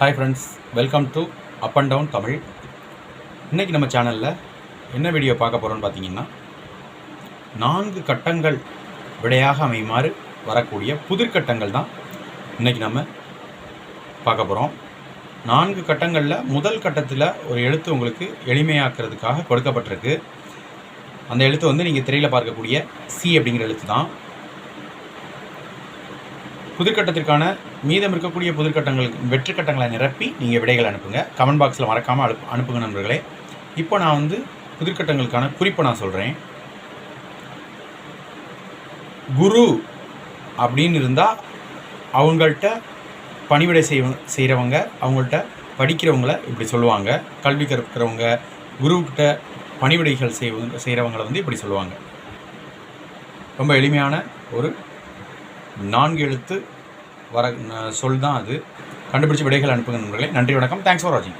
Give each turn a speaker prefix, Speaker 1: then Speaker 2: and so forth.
Speaker 1: Hi friends welcome to up and down Tamil இன்றைக்கி நம்ம சேனலில் என்ன வீடியோ பார்க்க போகிறோன்னு பார்த்தீங்கன்னா நான்கு கட்டங்கள் விடையாக அமையுமாறு வரக்கூடிய புதிர்கட்டங்கள் தான் இன்றைக்கி நம்ம பார்க்க போகிறோம் நான்கு கட்டங்களில் முதல் கட்டத்தில் ஒரு எழுத்து உங்களுக்கு எளிமையாக்குறதுக்காக கொடுக்கப்பட்டிருக்கு. அந்த எழுத்து வந்து நீங்கள் திரையில் பார்க்கக்கூடிய சி அப்படிங்கிற எழுத்து தான். புதுக்கட்டத்திற்கான மீதம் இருக்கக்கூடிய புதுக்கட்டங்களுக்கு வெற்றி கட்டங்களை நிரப்பி நீங்கள் விடைகள் அனுப்புங்க. கமெண்ட் பாக்ஸில் மறக்காமல் அனுப்பு அனுப்புங்க நண்பர்களே. இப்போ நான் வந்து புதுக்கட்டங்களுக்கான குறிப்பை நான் சொல்கிறேன் குரு அப்படின்னு இருந்தால் அவங்கள்ட்ட பணிவிடை செய்வ செய்கிறவங்க அவங்கள்ட்ட படிக்கிறவங்கள இப்படி சொல்லுவாங்க. கல்வி கற்கிறவங்க குருக்கிட்ட பணிவிடைகள் செய்வங்க செய்கிறவங்கள வந்து இப்படி சொல்லுவாங்க. ரொம்ப எளிமையான ஒரு நான்கு எழுத்து வர சொல் தான் அது. கண்டுபிடிச்ச விடைகள் அனுப்புங்க நண்பர்களே. நன்றி வணக்கம். தேங்க்ஸ் ஃபார் வாட்சிங்